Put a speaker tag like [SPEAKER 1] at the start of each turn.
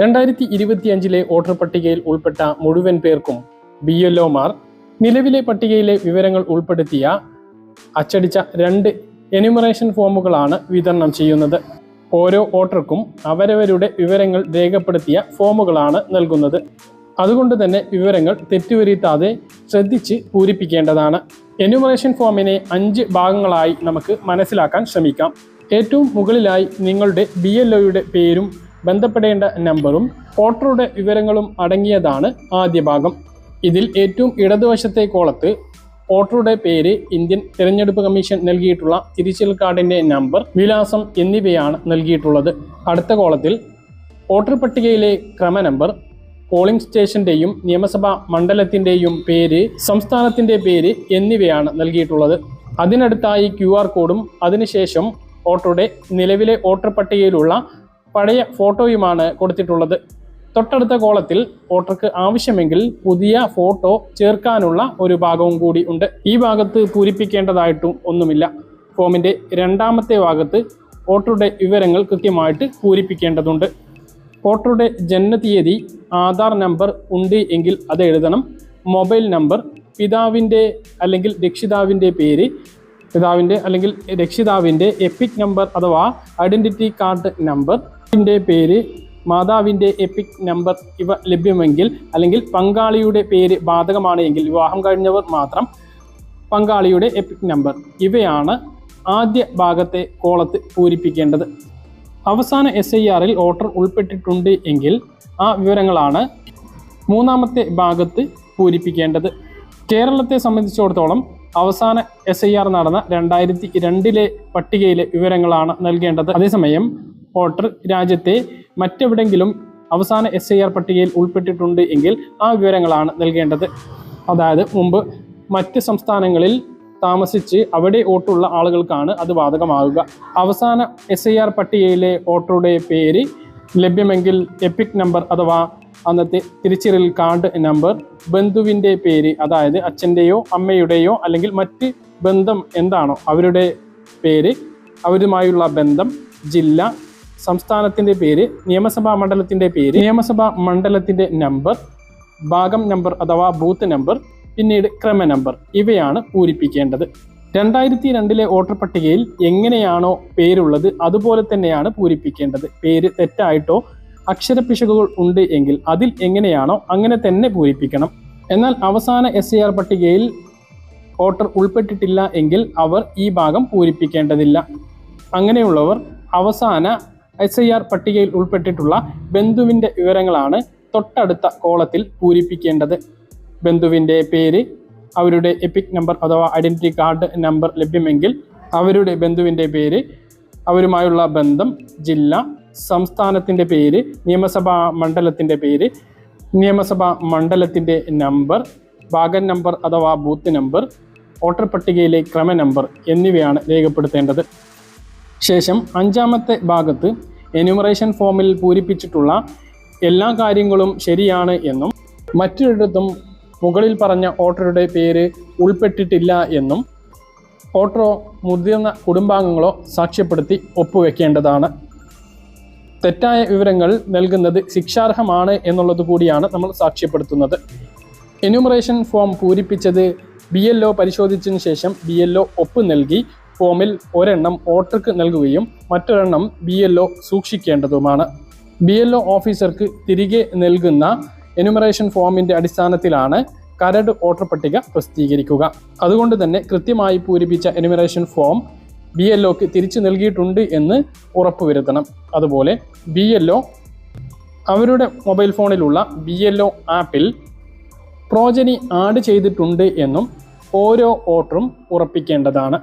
[SPEAKER 1] രണ്ടായിരത്തി ഇരുപത്തിയഞ്ചിലെ വോട്ടർ പട്ടികയിൽ ഉൾപ്പെട്ട മുഴുവൻ പേർക്കും ബി എൽ ഒമാർ നിലവിലെ പട്ടികയിലെ വിവരങ്ങൾ ഉൾപ്പെടുത്തിയ അച്ചടിച്ച രണ്ട് എനുമറേഷൻ ഫോമുകളാണ് വിതരണം ചെയ്യുന്നത്. ഓരോ വോട്ടർക്കും അവരവരുടെ വിവരങ്ങൾ രേഖപ്പെടുത്തിയ ഫോമുകളാണ് നൽകുന്നത്. അതുകൊണ്ട് തന്നെ വിവരങ്ങൾ തെറ്റുവരുത്താതെ ശ്രദ്ധിച്ച് പൂരിപ്പിക്കേണ്ടതാണ്. എന്യൂമറേഷൻ ഫോമിനെ അഞ്ച് ഭാഗങ്ങളായി നമുക്ക് മനസ്സിലാക്കാൻ ശ്രമിക്കാം. ഏറ്റവും മുകളിലായി നിങ്ങളുടെ ബി എൽ ഒയുടെ പേരും ബന്ധപ്പെടേണ്ട നമ്പറും വോട്ടറുടെ വിവരങ്ങളും അടങ്ങിയതാണ് ആദ്യ ഭാഗം. ഇതിൽ ഏറ്റവും ഇടതുവശത്തെ കോളത്ത് വോട്ടറുടെ പേര് ഇന്ത്യൻ തിരഞ്ഞെടുപ്പ് കമ്മീഷൻ നൽകിയിട്ടുള്ള തിരിച്ചൽ കാർഡിന്റെ നമ്പർ വിലാസം എന്നിവയാണ് നൽകിയിട്ടുള്ളത്. അടുത്ത കോളത്തിൽ വോട്ടർ പട്ടികയിലെ ക്രമ നമ്പർ പോളിംഗ് സ്റ്റേഷന്റെയും നിയമസഭാ മണ്ഡലത്തിന്റെയും പേര് സംസ്ഥാനത്തിന്റെ പേര് എന്നിവയാണ് നൽകിയിട്ടുള്ളത്. അതിനടുത്തായി ക്യു കോഡും അതിനുശേഷം വോട്ടറുടെ നിലവിലെ വോട്ടർ പട്ടികയിലുള്ള പഴയ ഫോട്ടോയുമാണ് കൊടുത്തിട്ടുള്ളത്. തൊട്ടടുത്ത കോളത്തിൽ വോട്ടർക്ക് ആവശ്യമെങ്കിൽ പുതിയ ഫോട്ടോ ചേർക്കാനുള്ള ഒരു ഭാഗവും കൂടി ഉണ്ട്. ഈ ഭാഗത്ത് പൂരിപ്പിക്കേണ്ടതായിട്ടും ഒന്നുമില്ല. ഫോമിന്റെ രണ്ടാമത്തെ ഭാഗത്ത് വോട്ടറുടെ വിവരങ്ങൾ കൃത്യമായിട്ട് പൂരിപ്പിക്കേണ്ടതുണ്ട്. വോട്ടറുടെ ജനനതീയതി ആധാർ നമ്പർ ഉണ്ട് എങ്കിൽ അത് എഴുതണം. മൊബൈൽ നമ്പർ പിതാവിന്റെ അല്ലെങ്കിൽ രക്ഷിതാവിന്റെ പേര് പിതാവിന്റെ അല്ലെങ്കിൽ രക്ഷിതാവിന്റെ എപ്പിക് നമ്പർ അഥവാ ഐഡന്റിറ്റി കാർഡ് നമ്പർ ന്റെ പേര് മാതാവിന്റെ എപ്പിക് നമ്പർ ഇവ ലഭ്യമെങ്കിൽ അല്ലെങ്കിൽ പങ്കാളിയുടെ പേര് ബാധകമാണ് എങ്കിൽ വിവാഹം കഴിഞ്ഞവർ മാത്രം പങ്കാളിയുടെ എപ്പിക് നമ്പർ ഇവയാണ് ആദ്യ ഭാഗത്തെ കോളത്ത് പൂരിപ്പിക്കേണ്ടത്. അവസാന എസ് ഐ ആറിൽ ഓർഡർ ഉൾപ്പെട്ടിട്ടുണ്ട് എങ്കിൽ ആ വിവരങ്ങളാണ് മൂന്നാമത്തെ ഭാഗത്ത് പൂരിപ്പിക്കേണ്ടത്. കേരളത്തെ സംബന്ധിച്ചിടത്തോളം അവസാന എസ് ഐ ആർ നടന്ന രണ്ടായിരത്തി രണ്ടിലെ പട്ടികയിലെ വിവരങ്ങളാണ് നൽകേണ്ടത്. അതേസമയം വോട്ടർ രാജ്യത്തെ മറ്റെവിടെങ്കിലും അവസാന എസ് ഐ ആർ പട്ടികയിൽ ഉൾപ്പെട്ടിട്ടുണ്ട് എങ്കിൽ ആ വിവരങ്ങളാണ് നൽകേണ്ടത്. അതായത് മുമ്പ് മറ്റ് സംസ്ഥാനങ്ങളിൽ താമസിച്ച് അവിടെ വോട്ടുള്ള ആളുകൾക്കാണ് അത് ബാധകമാകുക അവസാന എസ് ഐ ആർ പട്ടികയിലെ വോട്ടറുടെ പേര് ലഭ്യമെങ്കിൽ എപ്പിക് നമ്പർ അഥവാ അന്നത്തെ തിരിച്ചറിയൽ കാർഡ് നമ്പർ ബന്ധുവിന്റെ പേര് അതായത് അച്ഛന്റെയോ അമ്മയുടെയോ അല്ലെങ്കിൽ മറ്റ് ബന്ധം എന്താണോ അവരുടെ പേര് അവരുമായുള്ള ബന്ധം ജില്ല സംസ്ഥാനത്തിന്റെ പേര് നിയമസഭാ മണ്ഡലത്തിന്റെ പേര് നിയമസഭാ മണ്ഡലത്തിന്റെ നമ്പർ ഭാഗം നമ്പർ അഥവാ ബൂത്ത് നമ്പർ പിന്നീട് ക്രമ നമ്പർ ഇവയാണ് പൂരിപ്പിക്കേണ്ടത്. രണ്ടായിരത്തി രണ്ടിലെ വോട്ടർ പട്ടികയിൽ എങ്ങനെയാണോ പേരുള്ളത് അതുപോലെ തന്നെയാണ് പൂരിപ്പിക്കേണ്ടത്. പേര് തെറ്റായിട്ടോ അക്ഷരപ്പിശകുകൾ ഉണ്ട് എങ്കിൽ അതിൽ എങ്ങനെയാണോ അങ്ങനെ തന്നെ പൂരിപ്പിക്കണം. എന്നാൽ അവസാന എസ് ആർ പട്ടികയിൽ വോട്ടർ ഉൾപ്പെട്ടിട്ടില്ല എങ്കിൽ അവർ ഈ ഭാഗം പൂരിപ്പിക്കേണ്ടതില്ല. അങ്ങനെയുള്ളവർ അവസാന എസ് ഐ ആർ പട്ടികയിൽ ഉൾപ്പെട്ടിട്ടുള്ള ബന്ധുവിന്റെ വിവരങ്ങളാണ് തൊട്ടടുത്ത കോളത്തിൽ പൂരിപ്പിക്കേണ്ടത്. ബന്ധുവിന്റെ പേര് അവരുടെ എപ്പിക് നമ്പർ അഥവാ ഐഡന്റിറ്റി കാർഡ് നമ്പർ ലഭ്യമെങ്കിൽ അവരുടെ ബന്ധുവിന്റെ പേര് അവരുമായുള്ള ബന്ധം ജില്ല സംസ്ഥാനത്തിന്റെ പേര് നിയമസഭാ മണ്ഡലത്തിന്റെ പേര് നിയമസഭാ മണ്ഡലത്തിന്റെ നമ്പർ ഭാഗൻ നമ്പർ അഥവാ ബൂത്ത് നമ്പർ വോട്ടർ പട്ടികയിലെ ക്രമ നമ്പർ എന്നിവയാണ് രേഖപ്പെടുത്തേണ്ടത്. ശേഷം അഞ്ചാമത്തെ ഭാഗത്ത് എന്യൂമറേഷൻ ഫോമിൽ പൂരിപ്പിച്ചിട്ടുള്ള എല്ലാ കാര്യങ്ങളും ശരിയാണ് എന്നും മറ്റൊരിടത്തും മുകളിൽ പറഞ്ഞ ഓട്ടോയുടെ പേര് ഉൾപ്പെട്ടിട്ടില്ല എന്നും ഓട്ടോ മുതിർന്ന കുടുംബാംഗങ്ങളോ സാക്ഷ്യപ്പെടുത്തി ഒപ്പുവെക്കേണ്ടതാണ്. തെറ്റായ വിവരങ്ങൾ നൽകുന്നത് ശിക്ഷാർഹമാണ് എന്നുള്ളത് കൂടിയാണ് നമ്മൾ സാക്ഷ്യപ്പെടുത്തുന്നത്. എന്യൂമറേഷൻ ഫോം പൂരിപ്പിച്ചത് ബി എൽ ഒ പരിശോധിച്ചതിന് ശേഷം ബി എൽ ഒ ഒപ്പ് നൽകി ഫോമിൽ ഒരെണ്ണം ഓട്ടർക്ക് നൽകുകയും മറ്റൊരെണ്ണം ബി എൽ ഒ സൂക്ഷിക്കേണ്ടതുമാണ്. ബി എൽ ഒ ഓഫീസർക്ക് തിരികെ നൽകുന്ന എന്യൂമറേഷൻ ഫോമിന്റെ അടിസ്ഥാനത്തിലാണ് കരട് ഓട്ടർ പട്ടിക പ്രസിദ്ധീകരിക്കുക. അതുകൊണ്ട് തന്നെ കൃത്യമായി പൂരിപ്പിച്ച എന്യൂമറേഷൻ ഫോം ബി എൽ ഒക്ക് തിരിച്ചു നൽകിയിട്ടുണ്ട് എന്ന് ഉറപ്പുവരുത്തണം. അതുപോലെ ബി എൽ ഒ അവരുടെ മൊബൈൽ ഫോണിലുള്ള ബി എൽ ഒ ആപ്പിൽ പ്രോജനി ആഡ് ചെയ്തിട്ടുണ്ട് എന്നും ഓരോ ഓട്ടറും ഉറപ്പിക്കേണ്ടതാണ്.